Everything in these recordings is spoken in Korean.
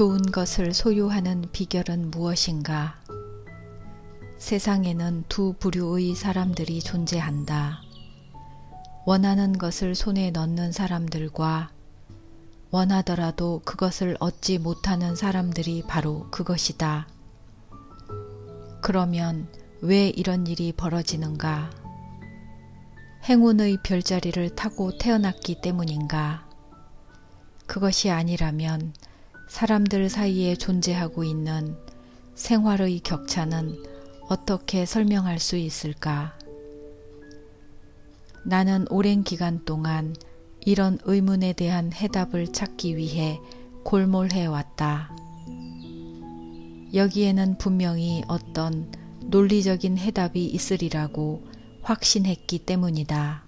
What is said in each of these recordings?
좋은 것을 소유하는 비결은 무엇인가? 세상에는 두 부류의 사람들이 존재한다. 원하는 것을 손에 넣는 사람들과 원하더라도 그것을 얻지 못하는 사람들이 바로 그것이다. 그러면 왜 이런 일이 벌어지는가? 행운의 별자리를 타고 태어났기 때문인가? 그것이 아니라면 사람들 사이에 존재하고 있는 생활의 격차는 어떻게 설명할 수 있을까? 나는 오랜 기간 동안 이런 의문에 대한 해답을 찾기 위해 골몰해 왔다. 여기에는 분명히 어떤 논리적인 해답이 있으리라고 확신했기 때문이다.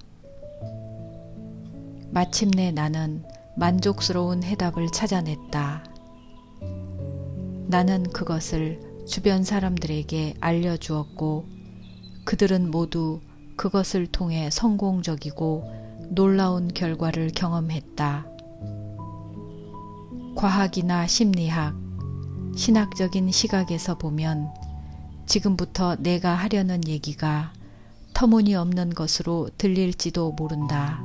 마침내 나는 만족스러운 해답을 찾아냈다. 나는 그것을 주변 사람들에게 알려주었고 그들은 모두 그것을 통해 성공적이고 놀라운 결과를 경험했다. 과학이나 심리학, 신학적인 시각에서 보면 지금부터 내가 하려는 얘기가 터무니없는 것으로 들릴지도 모른다.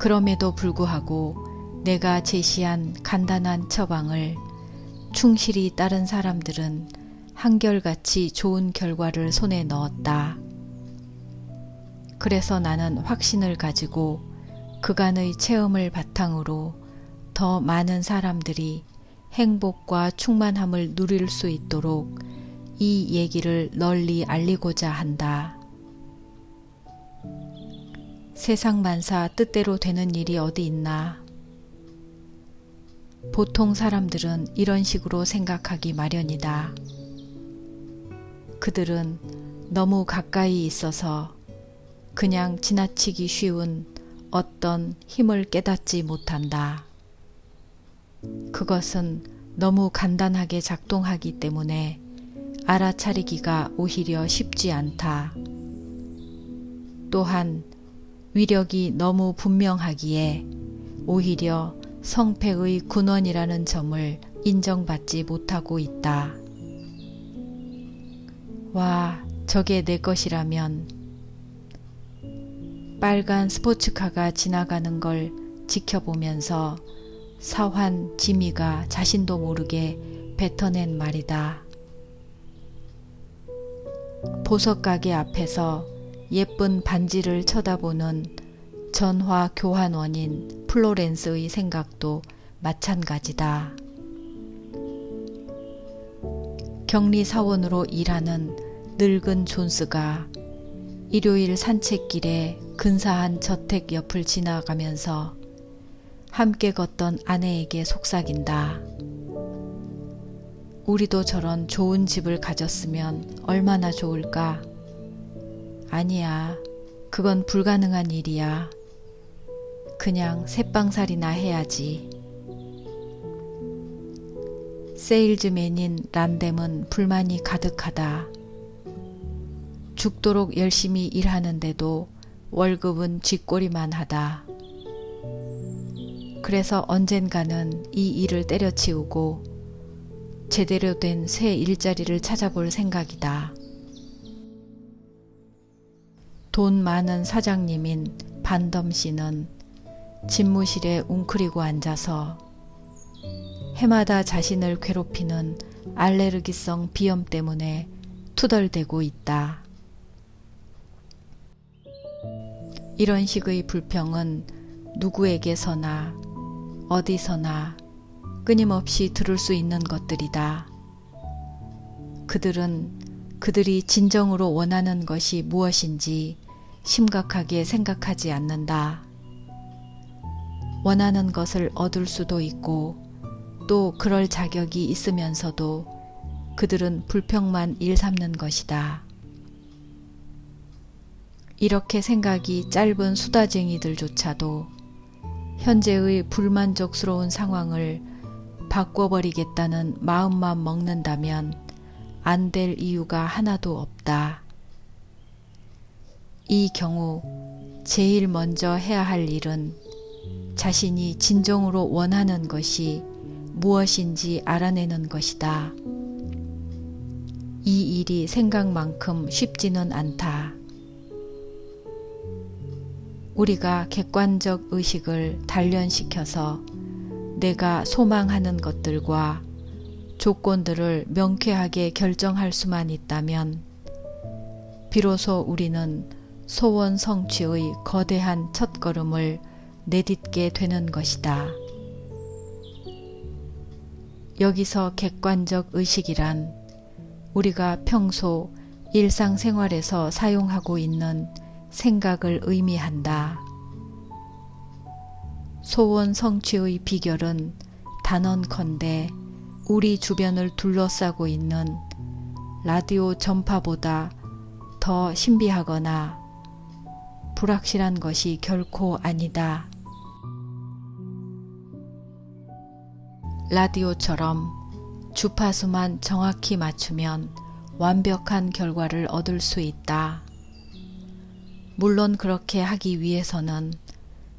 그럼에도 불구하고 내가 제시한 간단한 처방을 충실히 따른 사람들은 한결같이 좋은 결과를 손에 넣었다. 그래서 나는 확신을 가지고 그간의 체험을 바탕으로 더 많은 사람들이 행복과 충만함을 누릴 수 있도록 이 얘기를 널리 알리고자 한다. 세상 만사 뜻대로 되는 일이 어디 있나? 보통 사람들은 이런 식으로 생각하기 마련이다. 그들은 너무 가까이 있어서 그냥 지나치기 쉬운 어떤 힘을 깨닫지 못한다. 그것은 너무 간단하게 작동하기 때문에 알아차리기가 오히려 쉽지 않다. 또한 위력이 너무 분명하기에 오히려 성패의 군원이라는 점을 인정받지 못하고 있다. 와, 저게 내 것이라면 빨간 스포츠카가 지나가는 걸 지켜보면서 사환 지미가 자신도 모르게 뱉어낸 말이다. 보석 가게 앞에서 예쁜 반지를 쳐다보는 전화 교환 원인 플로렌스의 생각도 마찬가지다. 격리 사원으로 일하는 늙은 존스가 일요일 산책길에 근사한 저택 옆을 지나가면서 함께 걷던 아내에게 속삭인다. 우리도 저런 좋은 집을 가졌으면 얼마나 좋을까? 아니야. 그건 불가능한 일이야. 그냥 새빵살이나 해야지. 세일즈맨인 란뎀은 불만이 가득하다. 죽도록 열심히 일하는데도 월급은 쥐꼬리만 하다. 그래서 언젠가는 이 일을 때려치우고 제대로 된 새 일자리를 찾아볼 생각이다. 돈 많은 사장님인 반덤 씨는 집무실에 웅크리고 앉아서 해마다 자신을 괴롭히는 알레르기성 비염 때문에 투덜대고 있다. 이런 식의 불평은 누구에게서나 어디서나 끊임없이 들을 수 있는 것들이다. 그들은 그들이 진정으로 원하는 것이 무엇인지 심각하게 생각하지 않는다. 원하는 것을 얻을 수도 있고 또 그럴 자격이 있으면서도 그들은 불평만 일삼는 것이다. 이렇게 생각이 짧은 수다쟁이들조차도 현재의 불만족스러운 상황을 바꿔버리겠다는 마음만 먹는다면 안 될 이유가 하나도 없다. 이 경우 제일 먼저 해야 할 일은 자신이 진정으로 원하는 것이 무엇인지 알아내는 것이다. 이 일이 생각만큼 쉽지는 않다. 우리가 객관적 의식을 단련시켜서 내가 소망하는 것들과 조건들을 명쾌하게 결정할 수만 있다면 비로소 우리는 소원 성취의 거대한 첫걸음을 내딛게 되는 것이다. 여기서 객관적 의식이란 우리가 평소 일상생활에서 사용하고 있는 생각을 의미한다. 소원 성취의 비결은 단언컨대 우리 주변을 둘러싸고 있는 라디오 전파보다 더 신비하거나 불확실한 것이 결코 아니다. 라디오처럼 주파수만 정확히 맞추면 완벽한 결과를 얻을 수 있다. 물론 그렇게 하기 위해서는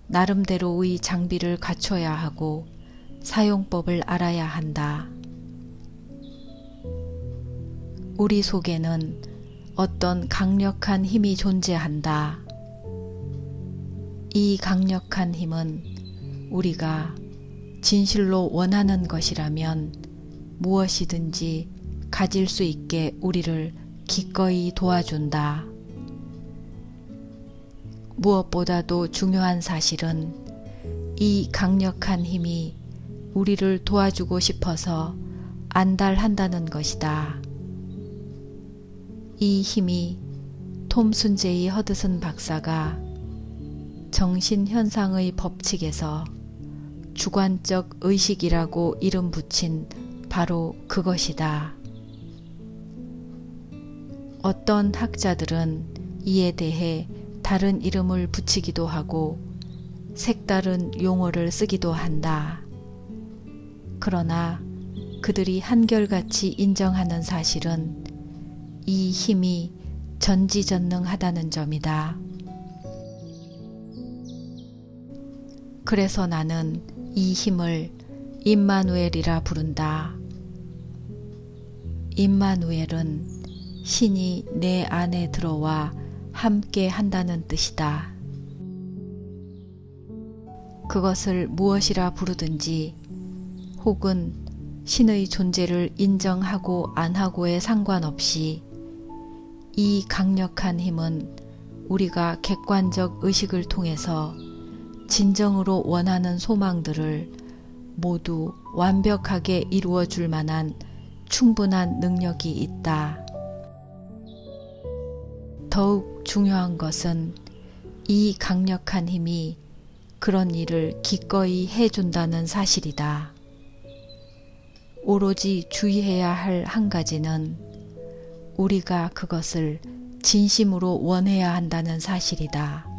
나름대로의 장비를 갖춰야 하고 사용법을 알아야 한다. 우리 속에는 어떤 강력한 힘이 존재한다. 이 강력한 힘은 우리가 진실로 원하는 것이라면 무엇이든지 가질 수 있게 우리를 기꺼이 도와준다. 무엇보다도 중요한 사실은 이 강력한 힘이 우리를 도와주고 싶어서 안달한다는 것이다. 이 힘이 톰슨 제이 허드슨 박사가 정신현상의 법칙에서 주관적 의식이라고 이름 붙인 바로 그것이다. 어떤 학자들은 이에 대해 다른 이름을 붙이기도 하고 색다른 용어를 쓰기도 한다. 그러나 그들이 한결같이 인정하는 사실은 이 힘이 전지전능하다는 점이다. 그래서 나는 이 힘을 임마누엘이라 부른다. 임마누엘은 신이 내 안에 들어와 함께 한다는 뜻이다. 그것을 무엇이라 부르든지 혹은 신의 존재를 인정하고 안 하고에 상관없이 이 강력한 힘은 우리가 객관적 의식을 통해서 진정으로 원하는 소망들을 모두 완벽하게 이루어 줄 만한 충분한 능력이 있다. 더욱 중요한 것은 이 강력한 힘이 그런 일을 기꺼이 해준다는 사실이다. 오로지 주의해야 할 한 가지는 우리가 그것을 진심으로 원해야 한다는 사실이다.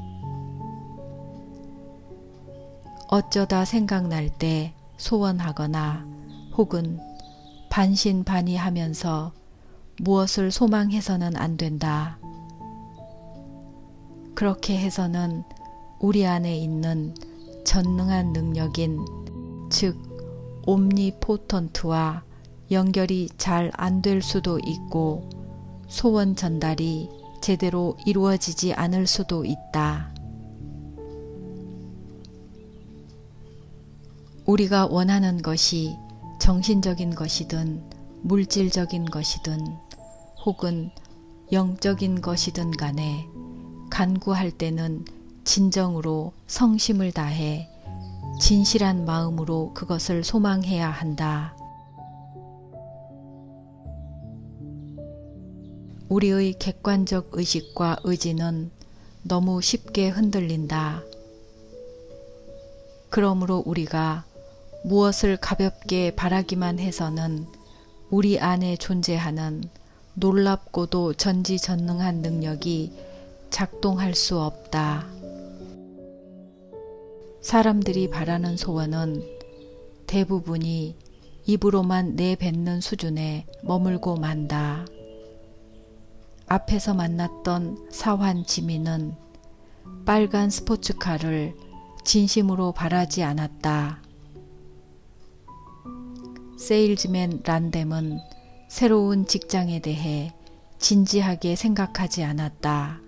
어쩌다 생각날 때 소원하거나 혹은 반신반의 하면서 무엇을 소망해서는 안 된다. 그렇게 해서는 우리 안에 있는 전능한 능력인 즉 옴니포턴트와 연결이 잘 안 될 수도 있고 소원 전달이 제대로 이루어지지 않을 수도 있다. 우리가 원하는 것이 정신적인 것이든 물질적인 것이든 혹은 영적인 것이든 간에 간구할 때는 진정으로 성심을 다해 진실한 마음으로 그것을 소망해야 한다. 우리의 객관적 의식과 의지는 너무 쉽게 흔들린다. 그러므로 우리가 무엇을 가볍게 바라기만 해서는 우리 안에 존재하는 놀랍고도 전지전능한 능력이 작동할 수 없다. 사람들이 바라는 소원은 대부분이 입으로만 내뱉는 수준에 머물고 만다. 앞에서 만났던 사환 지민은 빨간 스포츠카를 진심으로 바라지 않았다. 세일즈맨 란뎀은 새로운 직장에 대해 진지하게 생각하지 않았다.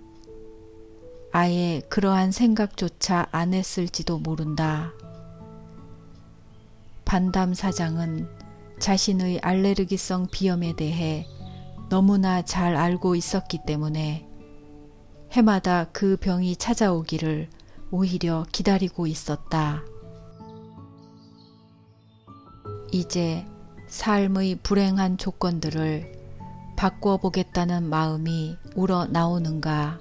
아예 그러한 생각조차 안 했을지도 모른다. 반담 사장은 자신의 알레르기성 비염에 대해 너무나 잘 알고 있었기 때문에 해마다 그 병이 찾아오기를 오히려 기다리고 있었다. 이제 삶의 불행한 조건들을 바꿔보겠다는 마음이 우러 나오는가?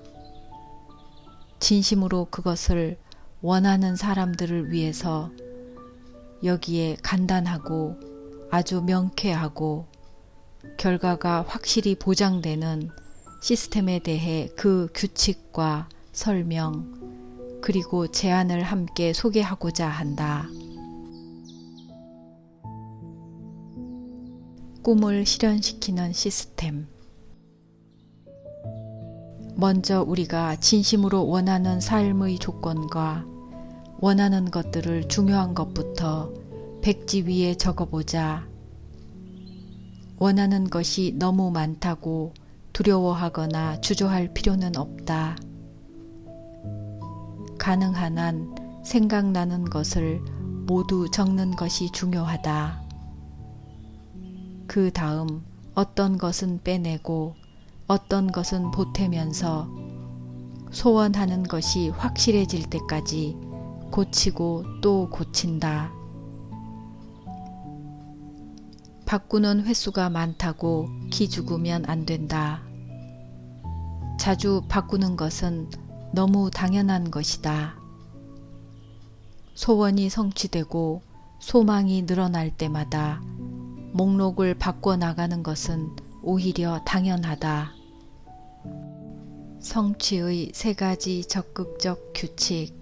진심으로 그것을 원하는 사람들을 위해서 여기에 간단하고 아주 명쾌하고 결과가 확실히 보장되는 시스템에 대해 그 규칙과 설명 그리고 제안을 함께 소개하고자 한다. 꿈을 실현시키는 시스템. 먼저 우리가 진심으로 원하는 삶의 조건과 원하는 것들을 중요한 것부터 백지 위에 적어보자. 원하는 것이 너무 많다고 두려워하거나 주저할 필요는 없다. 가능한 한 생각나는 것을 모두 적는 것이 중요하다. 그 다음 어떤 것은 빼내고 어떤 것은 보태면서 소원하는 것이 확실해질 때까지 고치고 또 고친다. 바꾸는 횟수가 많다고 기죽으면 안 된다. 자주 바꾸는 것은 너무 당연한 것이다. 소원이 성취되고 소망이 늘어날 때마다 목록을 바꿔 나가는 것은 오히려 당연하다. 성취의 세 가지 적극적 규칙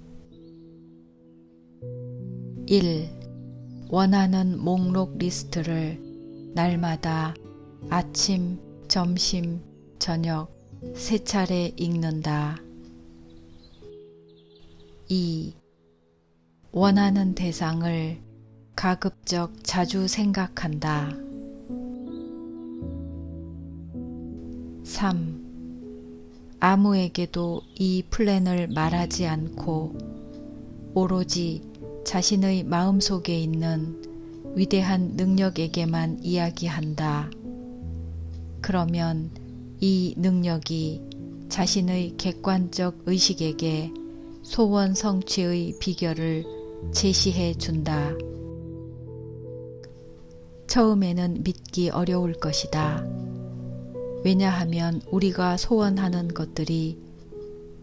1. 원하는 목록 리스트를 날마다 아침, 점심, 저녁 세 차례 읽는다. 2. 원하는 대상을 가급적 자주 생각한다. 3. 아무에게도 이 플랜을 말하지 않고 오로지 자신의 마음속에 있는 위대한 능력에게만 이야기한다. 그러면 이 능력이 자신의 객관적 의식에게 소원 성취의 비결을 제시해 준다. 처음에는 믿기 어려울 것이다. 왜냐하면 우리가 소원하는 것들이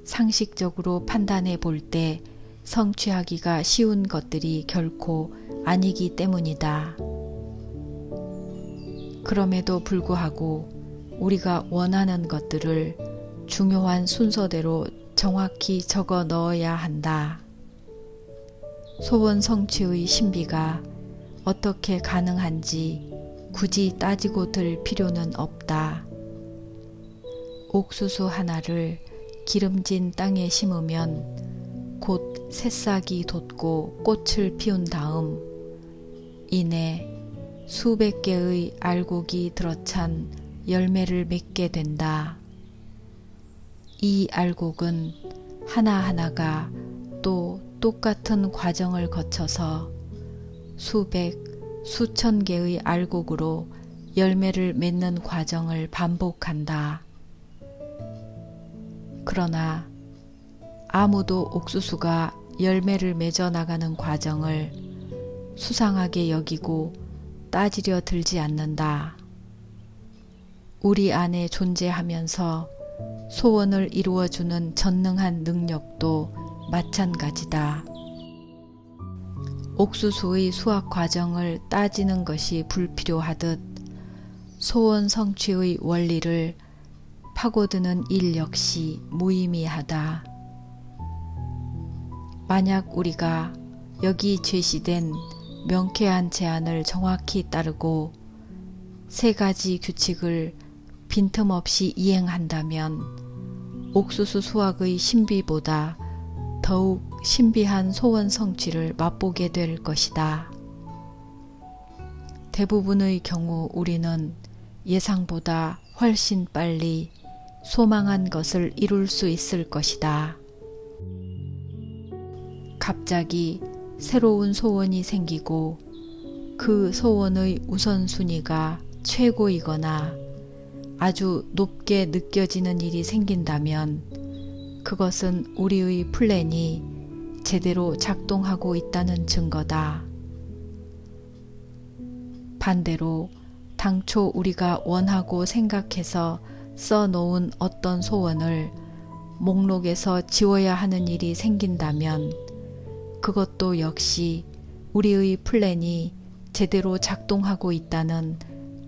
상식적으로 판단해 볼 때 성취하기가 쉬운 것들이 결코 아니기 때문이다. 그럼에도 불구하고 우리가 원하는 것들을 중요한 순서대로 정확히 적어 넣어야 한다. 소원 성취의 신비가 어떻게 가능한지 굳이 따지고 들 필요는 없다. 옥수수 하나를 기름진 땅에 심으면 곧 새싹이 돋고 꽃을 피운 다음 이내 수백 개의 알곡이 들어찬 열매를 맺게 된다. 이 알곡은 하나하나가 또 똑같은 과정을 거쳐서 수백, 수천 개의 알곡으로 열매를 맺는 과정을 반복한다. 그러나 아무도 옥수수가 열매를 맺어 나가는 과정을 수상하게 여기고 따지려 들지 않는다. 우리 안에 존재하면서 소원을 이루어주는 전능한 능력도 마찬가지다. 옥수수의 수확 과정을 따지는 것이 불필요하듯 소원 성취의 원리를 파고드는 일 역시 무의미하다. 만약 우리가 여기 제시된 명쾌한 제안을 정확히 따르고 세 가지 규칙을 빈틈없이 이행한다면 옥수수 수확의 신비보다 더욱 신비한 소원 성취를 맛보게 될 것이다. 대부분의 경우 우리는 예상보다 훨씬 빨리 소망한 것을 이룰 수 있을 것이다. 갑자기 새로운 소원이 생기고 그 소원의 우선순위가 최고이거나 아주 높게 느껴지는 일이 생긴다면 그것은 우리의 플랜이 제대로 작동하고 있다는 증거다. 반대로 당초 우리가 원하고 생각해서 써놓은 어떤 소원을 목록에서 지워야 하는 일이 생긴다면 그것도 역시 우리의 플랜이 제대로 작동하고 있다는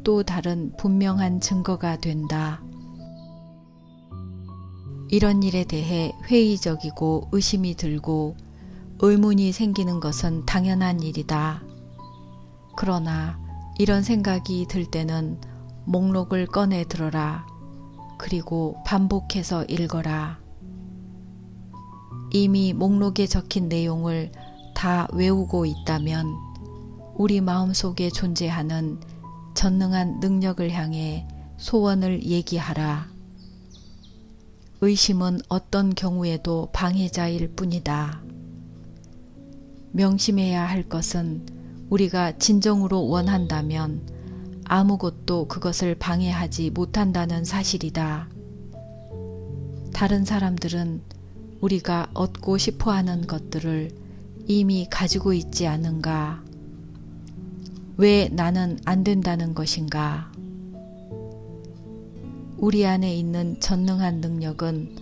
또 다른 분명한 증거가 된다. 이런 일에 대해 회의적이고 의심이 들고 의문이 생기는 것은 당연한 일이다. 그러나 이런 생각이 들 때는 목록을 꺼내 들어라. 그리고 반복해서 읽어라. 이미 목록에 적힌 내용을 다 외우고 있다면 우리 마음속에 존재하는 전능한 능력을 향해 소원을 얘기하라. 의심은 어떤 경우에도 방해자일 뿐이다. 명심해야 할 것은 우리가 진정으로 원한다면 아무것도 그것을 방해하지 못한다는 사실이다. 다른 사람들은 우리가 얻고 싶어 하는 것들을 이미 가지고 있지 않은가? 왜 나는 안 된다는 것인가? 우리 안에 있는 전능한 능력은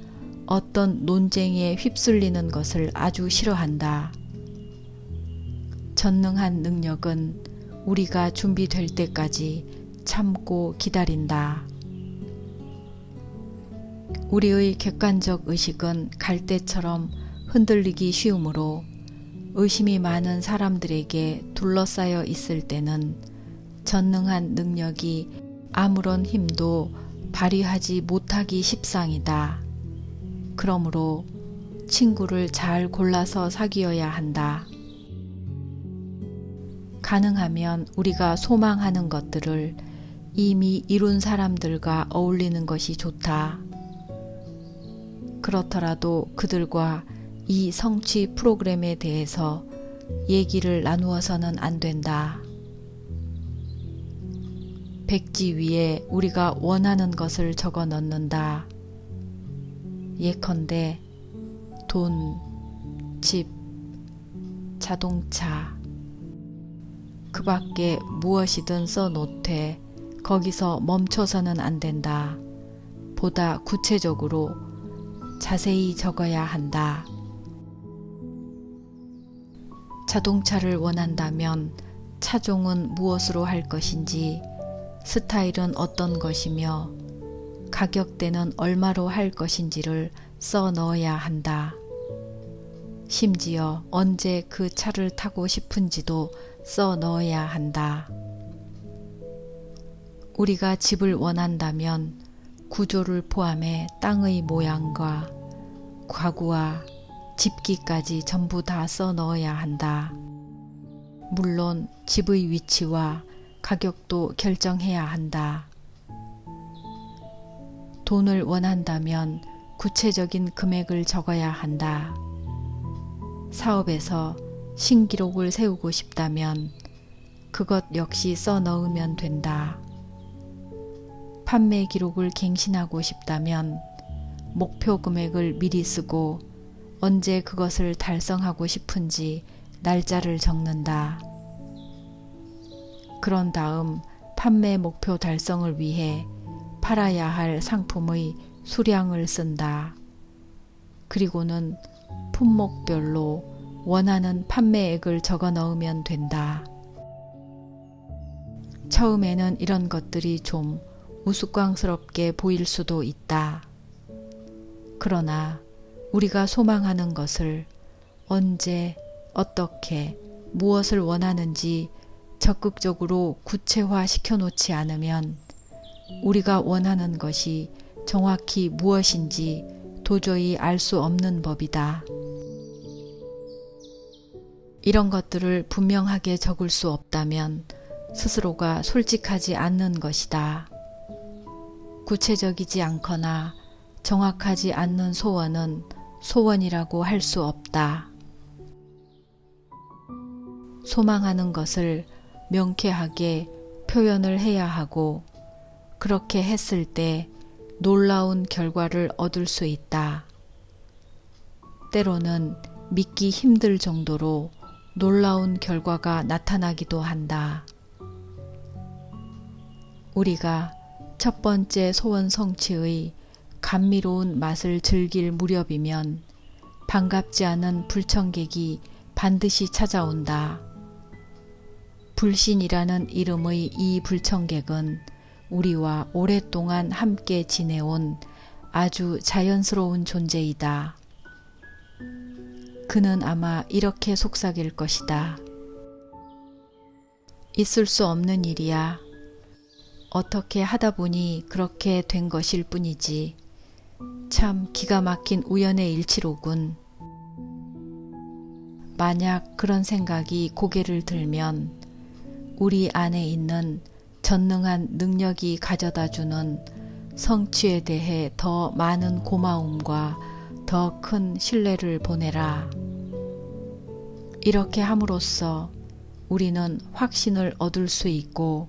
어떤 논쟁에 휩쓸리는 것을 아주 싫어한다. 전능한 능력은 우리가 준비될 때까지 참고 기다린다. 우리의 객관적 의식은 갈대처럼 흔들리기 쉬우므로 의심이 많은 사람들에게 둘러싸여 있을 때는 전능한 능력이 아무런 힘도 발휘하지 못하기 십상이다. 그러므로 친구를 잘 골라서 사귀어야 한다. 가능하면 우리가 소망하는 것들을 이미 이룬 사람들과 어울리는 것이 좋다. 그렇더라도 그들과 이 성취 프로그램에 대해서 얘기를 나누어서는 안 된다. 백지 위에 우리가 원하는 것을 적어 넣는다. 예컨대 돈, 집, 자동차, 그 밖에 무엇이든 써 놓되 거기서 멈춰서는 안 된다. 보다 구체적으로 자세히 적어야 한다. 자동차를 원한다면 차종은 무엇으로 할 것인지, 스타일은 어떤 것이며, 가격대는 얼마로 할 것인지를 써 넣어야 한다. 심지어 언제 그 차를 타고 싶은지도 써 넣어야 한다. 우리가 집을 원한다면 구조를 포함해 땅의 모양과 가구와 집기까지 전부 다 써 넣어야 한다. 물론 집의 위치와 가격도 결정해야 한다. 돈을 원한다면 구체적인 금액을 적어야 한다. 사업에서 신기록을 세우고 싶다면 그것 역시 써 넣으면 된다. 판매 기록을 갱신하고 싶다면 목표 금액을 미리 쓰고 언제 그것을 달성하고 싶은지 날짜를 적는다. 그런 다음 판매 목표 달성을 위해 팔아야 할 상품의 수량을 쓴다. 그리고는 품목별로 원하는 판매액을 적어 넣으면 된다. 처음에는 이런 것들이 좀 우스꽝스럽게 보일 수도 있다. 그러나 우리가 소망하는 것을 언제, 어떻게, 무엇을 원하는지 적극적으로 구체화 시켜 놓지 않으면 우리가 원하는 것이 정확히 무엇인지 도저히 알 수 없는 법이다. 이런 것들을 분명하게 적을 수 없다면 스스로가 솔직하지 않는 것이다. 구체적이지 않거나 정확하지 않는 소원은 소원이라고 할 수 없다. 소망하는 것을 명쾌하게 표현을 해야 하고 그렇게 했을 때 놀라운 결과를 얻을 수 있다. 때로는 믿기 힘들 정도로 놀라운 결과가 나타나기도 한다. 우리가 첫 번째 소원 성취의 감미로운 맛을 즐길 무렵이면 반갑지 않은 불청객이 반드시 찾아온다. 불신이라는 이름의 이 불청객은 우리와 오랫동안 함께 지내온 아주 자연스러운 존재이다. 그는 아마 이렇게 속삭일 것이다. 있을 수 없는 일이야. 어떻게 하다 보니 그렇게 된 것일 뿐이지. 참 기가 막힌 우연의 일치로군. 만약 그런 생각이 고개를 들면 우리 안에 있는 전능한 능력이 가져다 주는 성취에 대해 더 많은 고마움과 더 큰 신뢰를 보내라. 이렇게 함으로써 우리는 확신을 얻을 수 있고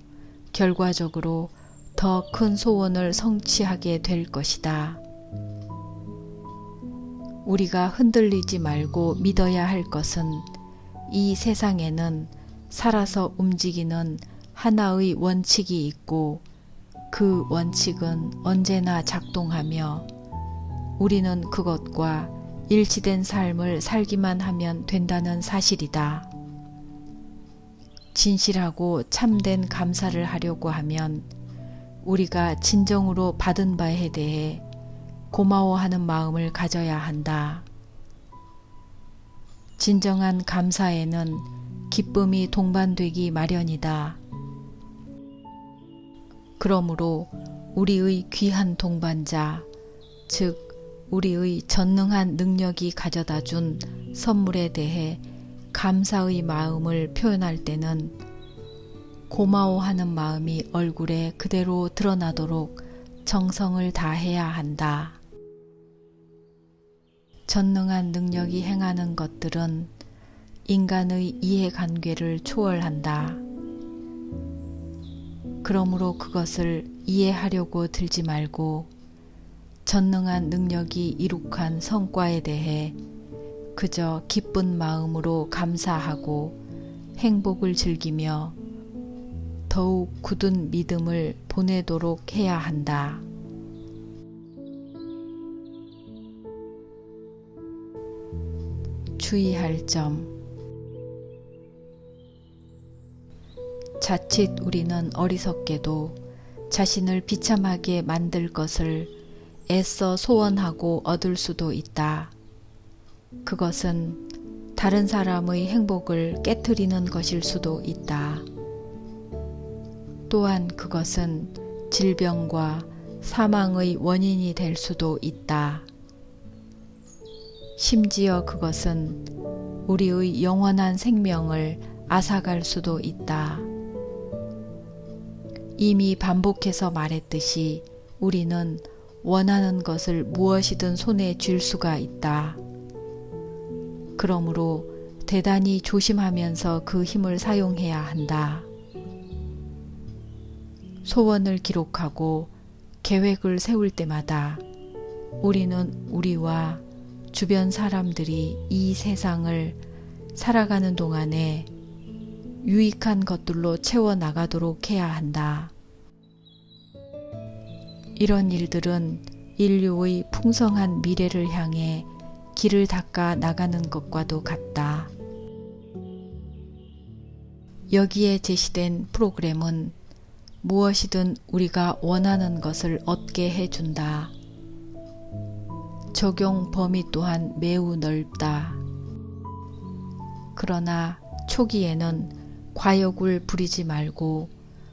결과적으로 더 큰 소원을 성취하게 될 것이다. 우리가 흔들리지 말고 믿어야 할 것은 이 세상에는 살아서 움직이는 하나의 원칙이 있고 그 원칙은 언제나 작동하며 우리는 그것과 일치된 삶을 살기만 하면 된다는 사실이다. 진실하고 참된 감사를 하려고 하면 우리가 진정으로 받은 바에 대해 고마워하는 마음을 가져야 한다. 진정한 감사에는 기쁨이 동반되기 마련이다. 그러므로 우리의 귀한 동반자, 즉, 우리의 전능한 능력이 가져다 준 선물에 대해 감사의 마음을 표현할 때는 고마워하는 마음이 얼굴에 그대로 드러나도록 정성을 다해야 한다. 전능한 능력이 행하는 것들은 인간의 이해관계를 초월한다. 그러므로 그것을 이해하려고 들지 말고 전능한 능력이 이룩한 성과에 대해 그저 기쁜 마음으로 감사하고 행복을 즐기며 더욱 굳은 믿음을 보내도록 해야 한다. 주의할 점 자칫 우리는 어리석게도 자신을 비참하게 만들 것을 애써 소원하고 얻을 수도 있다. 그것은 다른 사람의 행복을 깨뜨리는 것일 수도 있다. 또한 그것은 질병과 사망의 원인이 될 수도 있다. 심지어 그것은 우리의 영원한 생명을 앗아갈 수도 있다. 이미 반복해서 말했듯이 우리는 원하는 것을 무엇이든 손에 쥘 수가 있다. 그러므로 대단히 조심하면서 그 힘을 사용해야 한다. 소원을 기록하고 계획을 세울 때마다 우리는 우리와 주변 사람들이 이 세상을 살아가는 동안에 유익한 것들로 채워 나가도록 해야 한다. 이런 일들은 인류의 풍성한 미래를 향해 길을 닦아 나가는 것과도 같다. 여기에 제시된 프로그램은 무엇이든 우리가 원하는 것을 얻게 해준다. 적용 범위 또한 매우 넓다. 그러나 초기에는 과욕을 부리지 말고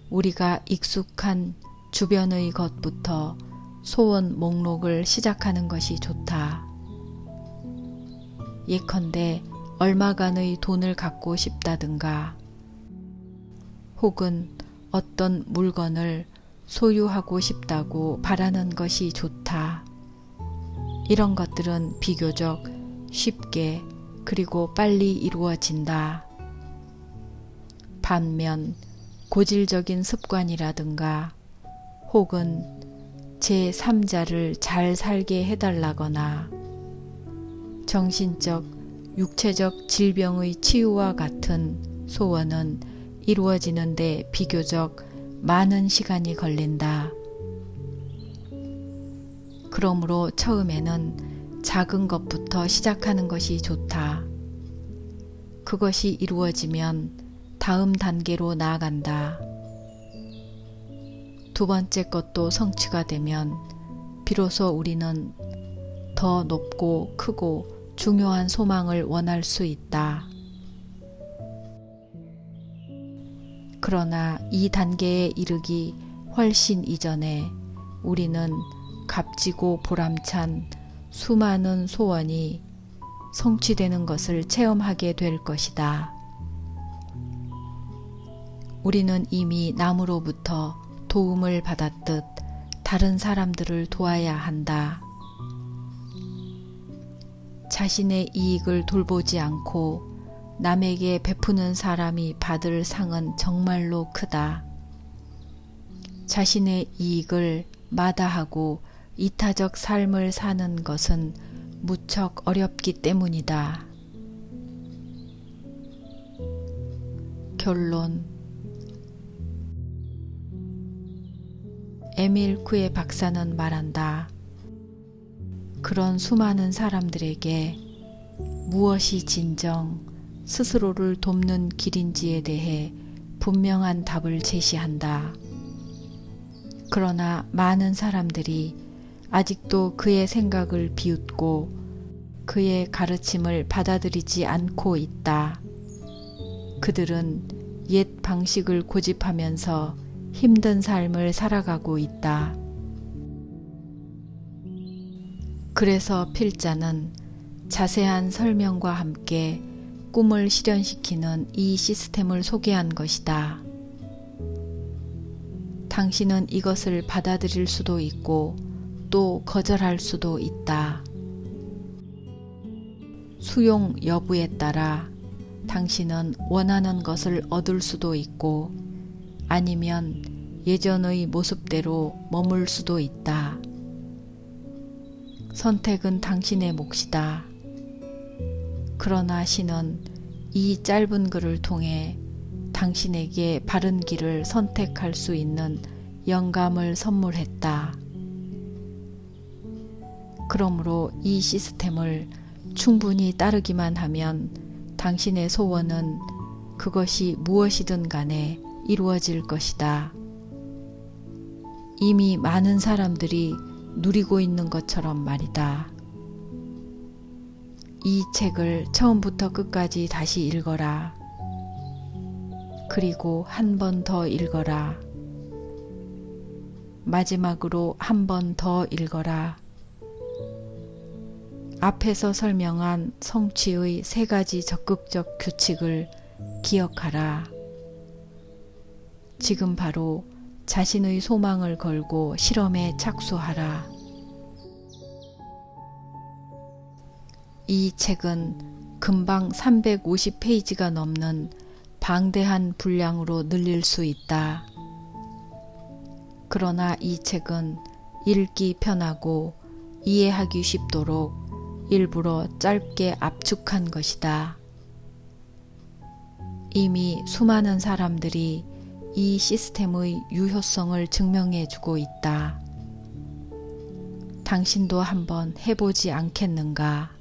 우리가 익숙한 주변의 것부터 소원 목록을 시작하는 것이 좋다. 예컨대 얼마간의 돈을 갖고 싶다든가 혹은 어떤 물건을 소유하고 싶다고 바라는 것이 좋다. 이런 것들은 비교적 쉽게 그리고 빨리 이루어진다. 반면 고질적인 습관이라든가 혹은 제3자를 잘 살게 해달라거나 정신적, 육체적 질병의 치유와 같은 소원은 이루어지는데 비교적 많은 시간이 걸린다. 그러므로 처음에는 작은 것부터 시작하는 것이 좋다. 그것이 이루어지면 다음 단계로 나아간다. 두 번째 것도 성취가 되면 비로소 우리는 더 높고 크고 중요한 소망을 원할 수 있다. 그러나 이 단계에 이르기 훨씬 이전에 우리는 값지고 보람찬 수많은 소원이 성취되는 것을 체험하게 될 것이다. 우리는 이미 남으로부터 도움을 받았듯 다른 사람들을 도와야 한다. 자신의 이익을 돌보지 않고 남에게 베푸는 사람이 받을 상은 정말로 크다. 자신의 이익을 마다하고 이타적 삶을 사는 것은 무척 어렵기 때문이다. 결론 에밀 쿠의 박사는 말한다. 그런 수많은 사람들에게 무엇이 진정 스스로를 돕는 길인지에 대해 분명한 답을 제시한다. 그러나 많은 사람들이 아직도 그의 생각을 비웃고 그의 가르침을 받아들이지 않고 있다. 그들은 옛 방식을 고집하면서 힘든 삶을 살아가고 있다. 그래서 필자는 자세한 설명과 함께 꿈을 실현시키는 이 시스템을 소개한 것이다. 당신은 이것을 받아들일 수도 있고 또 거절할 수도 있다. 수용 여부에 따라 당신은 원하는 것을 얻을 수도 있고 아니면 예전의 모습대로 머물 수도 있다. 선택은 당신의 몫이다. 그러나 신은 이 짧은 글을 통해 당신에게 바른 길을 선택할 수 있는 영감을 선물했다. 그러므로 이 시스템을 충분히 따르기만 하면 당신의 소원은 그것이 무엇이든 간에 이루어질 것이다. 이미 많은 사람들이 누리고 있는 것처럼 말이다. 이 책을 처음부터 끝까지 다시 읽어라. 그리고 한 번 더 읽어라. 마지막으로 한 번 더 읽어라. 앞에서 설명한 성취의 세 가지 적극적 규칙을 기억하라. 지금 바로 자신의 소망을 걸고 실험에 착수하라. 이 책은 금방 350페이지가 넘는 방대한 분량으로 늘릴 수 있다. 그러나 이 책은 읽기 편하고 이해하기 쉽도록 일부러 짧게 압축한 것이다. 이미 수많은 사람들이 이 시스템의 유효성을 증명해 주고 있다. 당신도 한번 해보지 않겠는가?